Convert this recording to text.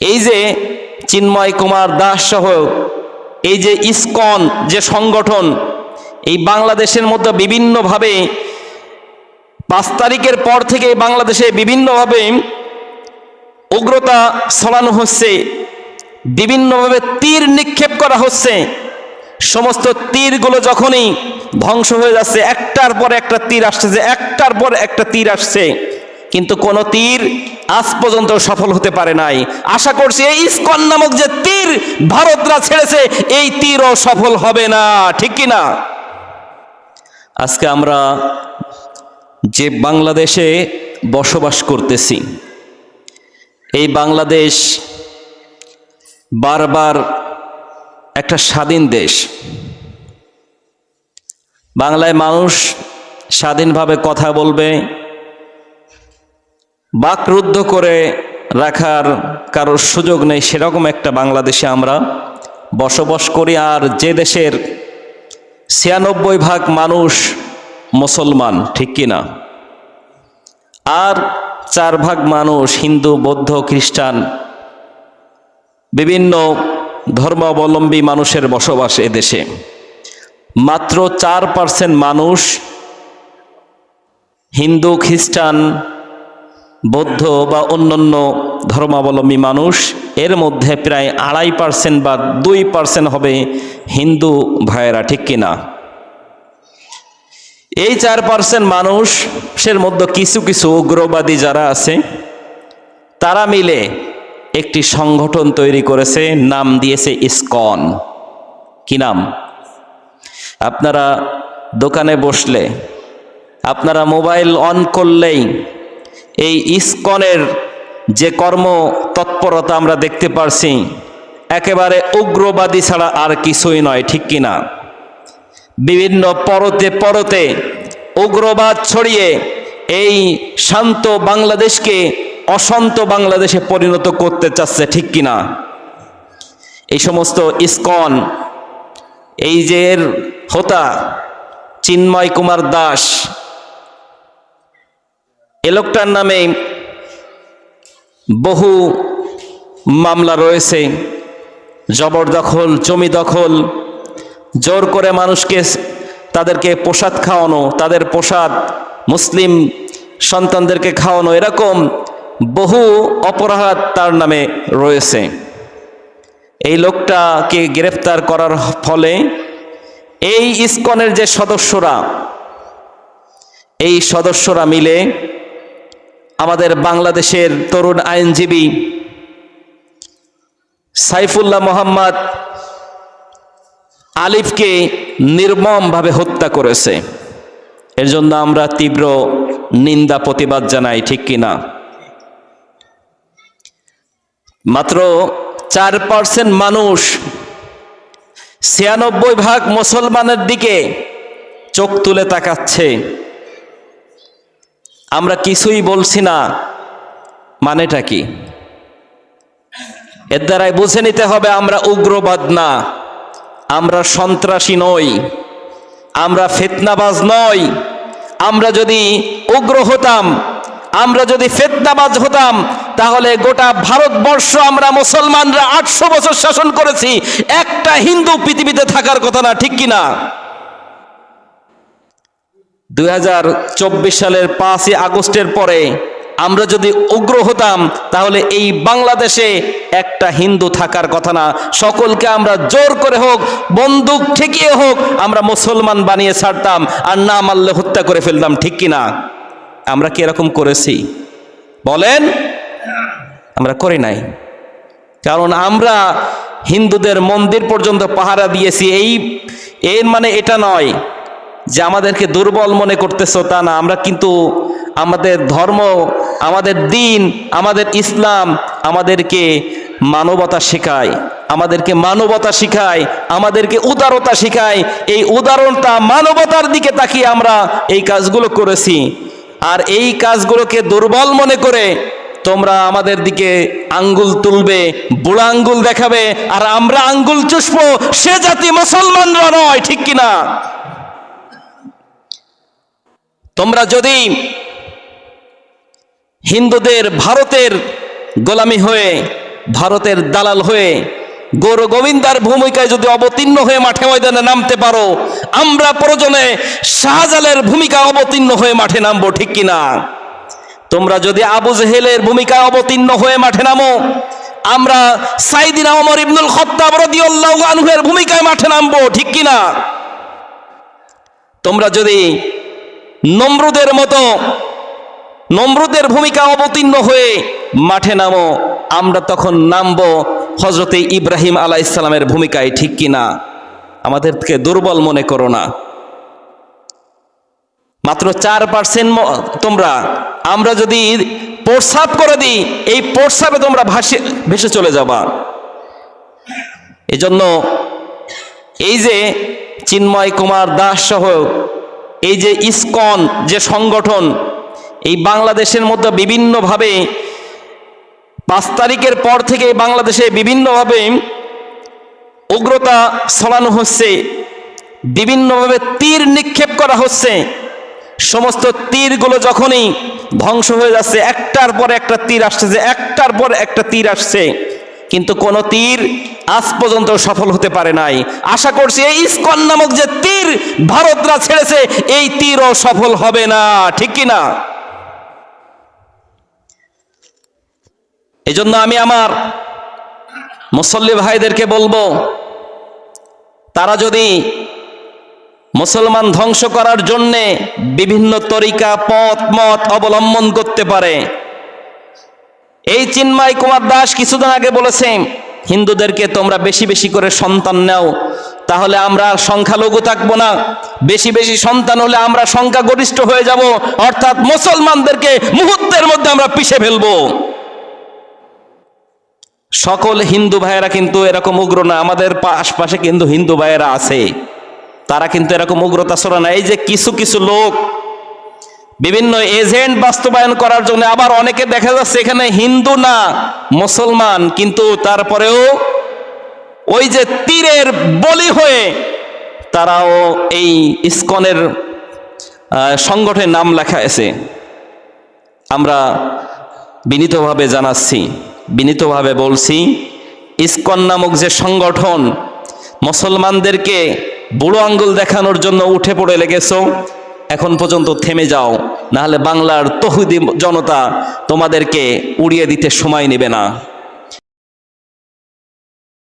এই যে চিন্ময় কুমার দাস সহ, এই যে ইসকন যে সংগঠন, এই বাংলাদেশের মধ্যে বিভিন্নভাবে পাঁচ তারিখের পর থেকে বাংলাদেশে বিভিন্নভাবে উগ্রতা ছড়ানো হচ্ছে, বিভিন্নভাবে তীর নিক্ষেপ করা হচ্ছে। সমস্ত তীরগুলো যখনই ধ্বংস হয়ে যাচ্ছে, একটার পর একটা তীর আসছে যে একটার পর একটা তীর আসছে। কিন্তু কোন তীর আজ পর্যন্ত সফল হতে পারে নাই। আশা করছি এই ইস্কন নামক যে তীর ভারতরা ছেড়েছে, এই তীরও সফল হবে না। ঠিক কি না? আজকে আমরা যে বাংলাদেশে বসবাস করতেছি, এই বাংলাদেশ বারবার একটা স্বাধীন দেশ। বাংলায় মানুষ স্বাধীনভাবে কথা বলবে বাকরুদ্ধ করে রাখার কারোর সুযোগ নেই, সেরকম একটা বাংলাদেশে আমরা বসবাস করি। আর যে দেশের ছিয়ানব্বই ভাগ মানুষ মুসলমান, ঠিক কিনা আর চার ভাগ মানুষ হিন্দু, বৌদ্ধ, খ্রিস্টান, বিভিন্ন ধর্মাবলম্বী মানুষের বসবাস এদেশে মাত্র চার পার্সেন্ট মানুষ হিন্দু, খ্রিস্টান বৌদ্ধ বা অন্যান্য ধর্মাবলম্বী মানুষ, এর মধ্যে প্রায় আড়াই পার্সেন্ট বা দুই পার্সেন্ট হবে হিন্দু ভাইয়েরা, ঠিক কিনা এই চার পার্সেন্ট মানুষের মধ্যে কিছু কিছু উগ্রবাদী যারা আছে, তারা মিলে একটি সংগঠন তৈরি করেছে, নাম দিয়েছে ইসকন। কি নাম? আপনারা দোকানে বসলে, আপনারা মোবাইল অন করলেই এই ইস্কনের যে কর্ম তৎপরতা আমরা দেখতে পারছি, একেবারে উগ্রবাদী ছাড়া আর কিছুই নয়, ঠিক কিনা বিভিন্ন পরতে পরতে উগ্রবাদ ছড়িয়ে এই শান্ত বাংলাদেশকে অশান্ত বাংলাদেশে পরিণত করতে চাচ্ছে, ঠিক কিনা এই সমস্ত ইস্কন, এই যে হোতা, চিন্ময় কুমার দাস এ লোকটার নামে বহু মামলা রয়েছে। জবরদখল জমি দখল, জোর করে মানুষকে তাদেরকে প্রসাদ খাওয়ানো, তাদের প্রসাদ মুসলিম সন্তানদেরকে খাওয়ানো, এরকম বহু অপরাধ তার নামে রয়েছে। এই লোকটাকে গ্রেফতার করার ফলে এই ইস্কনের যে সদস্যরা, এই সদস্যরা মিলে আমাদের বাংলাদেশের তরুণ আইনজীবী সাইফুল্লাহ মোহাম্মদ আলিফকে নির্মমভাবে হত্যা করেছে। এর জন্য আমরা তীব্র নিন্দা, প্রতিবাদ জানাই, ঠিক কিনা মাত্র চার পার্সেন্ট মানুষ ছিয়ানব্বই ভাগ মুসলমানের দিকে চোখ তুলে তাকাচ্ছে। আমরা কিছুই বলছি না, মানেটা কি? এর দ্বারাই বুঝে নিতে হবে আমরা উগ্রবাদ না, আমরা সন্ত্রাসী নই, আমরা ফেতনাবাজ নই, আমরা যদি উগ্র হতাম, আমরা যদি ফেতনাবাজ হতাম, তাহলে গোটা ভারতবর্ষ আমরা মুসলমানরা আটশো বছর শাসন করেছি, একটা হিন্দু পৃথিবীতে থাকার কথা না, ঠিক কিনা দুই হাজার চব্বিশ সালের পাঁচই আগস্টের পরে আমরা যদি উগ্র হতাম, তাহলে এই বাংলাদেশে একটা হিন্দু থাকার কথা না। সকলকে আমরা জোর করে হোক, বন্দুক ঠেকিয়ে হোক, আমরা মুসলমান বানিয়ে ছাড়তাম আর না মারলে হত্যা করে ফেলতাম, ঠিক কিনা আমরা কি এরকম করেছি? বলেন, আমরা করি নাই। কারণ আমরা হিন্দুদের মন্দির পর্যন্ত পাহারা দিয়েছি, এই, এর মানে এটা নয়। যে আমাদেরকে দুর্বল মনে করতেছো তা না, আমরা কিন্তু আমাদের ধর্ম, আমাদের দিন, আমাদের ইসলাম আমাদেরকে মানবতা শেখায়, আমাদেরকে মানবতা শেখায়, আমাদেরকে উদারতা শেখায়, এই উদারতা মানবতার দিকে তাকিয়ে আমরা এই কাজগুলো করেছি। আর এই কাজগুলোকে দুর্বল মনে করে তোমরা আমাদের দিকে আঙ্গুল তুলবে, বুড়া আঙ্গুল দেখাবে, আর আমরা আঙ্গুল চুষবো, সে জাতি মুসলমানরা নয়, ঠিক কিনা? তোমরা যদি হিন্দুদের ভারতের গোলামি হয়ে, ভারতের দালাল হয়ে, গৌর গোবিন্দার ভূমিকায় যদি অবতীর্ণ হয়ে মাঠে ময়দানে নামতে পারো, আমরা প্রয়োজনে শাহজালের ভূমিকা অবতীর্ণ হয়ে মাঠে নামবো, ঠিক কিনা? তোমরা যদি আবু জেহেলের ভূমিকায় অবতীর্ণ হয়ে মাঠে নামো, আমরা সাইদিনা ওমর ইবনুল খত্তাব রাদিয়াল্লাহু আনহুর ভূমিকায় মাঠে নামবো, ঠিক কিনা? তোমরা যদি নমরুদের মতো, নমরুদের ভূমিকা অবতীর্ণ হয়ে মাঠে নামো, আমরা তখন নামবো হজরতে ইব্রাহিম আলাহ ইসলামের ভূমিকায়, ঠিক কিনা আমাদেরকে দুর্বল মনে করো না। মাত্র চার পার্সেন্ট তোমরা, আমরা যদি প্রস্রাব করে দিই, এই প্রস্রাবে তোমরা ভাসে, ভেসে চলে যাবা। এজন্য এই যে চিন্ময় কুমার দাস সহ এই যে ইসকন, যে সংগঠন, এই বাংলাদেশের মধ্যে বিভিন্নভাবে পাঁচ তারিখের পর থেকে বাংলাদেশে বিভিন্নভাবে উগ্রতা ছড়ানো হচ্ছে, বিভিন্নভাবে তীর নিক্ষেপ করা হচ্ছে। সমস্ত তীরগুলো যখনই ধ্বংস হয়ে যাচ্ছে, একটার পর একটা তীর আসছে যে একটার পর একটা তীর আসছে। কিন্তু কোন তীর আজ পর্যন্ত সফল হতে পারে নাই। আশা করছি এই ইস্কন নামক যে তীর ভারতরা ছেড়েছে, এই তীরও সফল হবে না। ঠিক কি না? এজন্য আমি আমার মুসল্লি ভাইদেরকে বলব, তারা যদি মুসলমান ধ্বংস করার জন্যে বিভিন্ন তরিকা, পথ, মত অবলম্বন করতে পারে এই চিন্ময় কুমার দাস কিছুদিন আগে বলেছে হিন্দুদেরকে তোমরা বেশি বেশি করে সন্তান নাও, তাহলে আমরা সংখ্যালঘু থাকব না। বেশি বেশি সন্তান হলে আমরা সংখ্যা গরিষ্ঠ হয়ে যাব, অর্থাৎ মুসলমানদেরকে মুহূর্তের মধ্যে আমরা পিষে ফেলব। সকল হিন্দু ভাইয়েরা কিন্তু এরকম উগ্র না, আমাদের আশপাশে কিন্তু হিন্দু ভাইয়েরা আছে। তারা কিন্তু এরকম উগ্রতা ছড়া না। এই যে কিছু কিছু লোক বিভিন্ন এজেন্ট বাস্তবায়ন করার জন্য আবার অনেকে দেখা যাচ্ছে এখানে হিন্দু না মুসলমান কিন্তু তারপরেও ওই যে তীরের বলি হয়ে তারাও এই ইস্কনের আহ, সংগঠনের নাম লেখা আছে। আমরা বিনীতভাবে জানাচ্ছি বিনীতভাবে বলছি ইস্কন নামক যে সংগঠন মুসলমানদেরকে বুড়ো আঙ্গুল দেখানোর জন্য উঠে পড়ে লেগেছ এখন পর্যন্ত থেমে যাও নাহলে বাংলার তহুদি জনতা তোমাদেরকে উড়িয়ে দিতে সময় নেবে না।